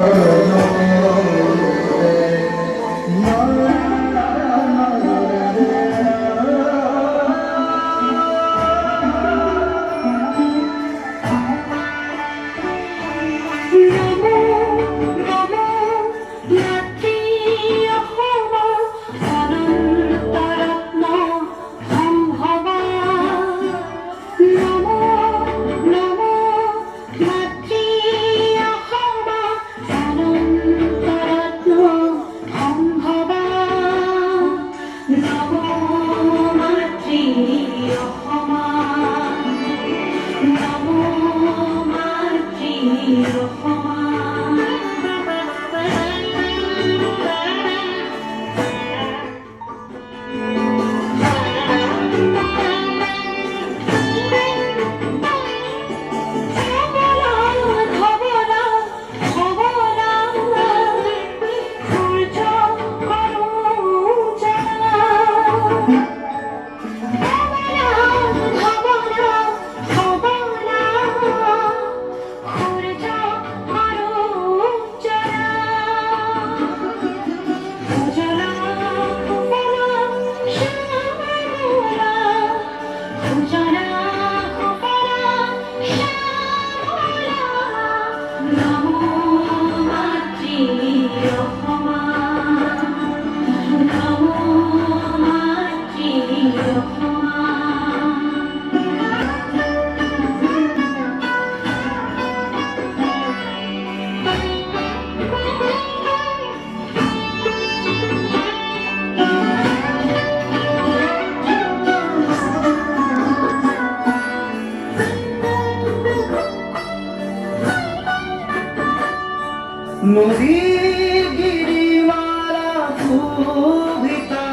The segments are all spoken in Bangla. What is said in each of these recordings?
Oh, no. রহমান নমো মাতৃ রহমান নদী গিরিমালা শোভিতা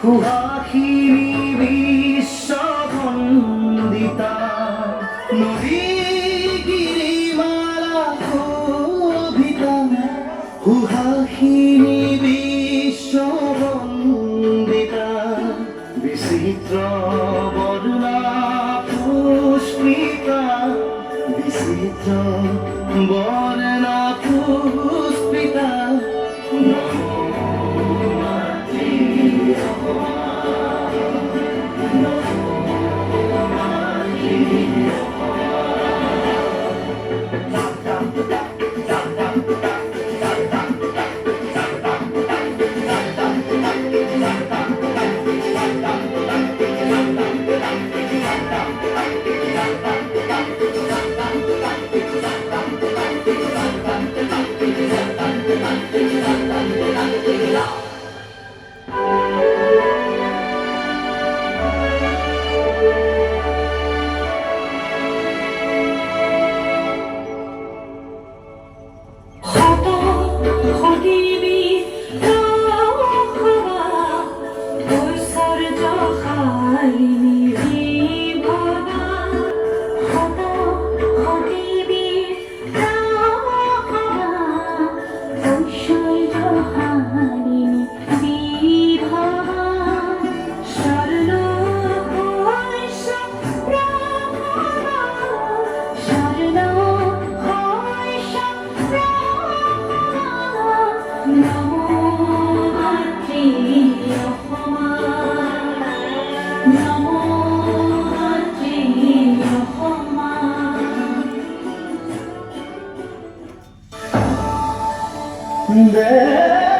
সুহাসিনী বিশ্ববন্দিতা নদী গিরিমালা শোভিতা সুহাসিনী বিশ্ববন্দিতা বিচিত্র বর্ণা পুষ্পিতা বিচিত্র 내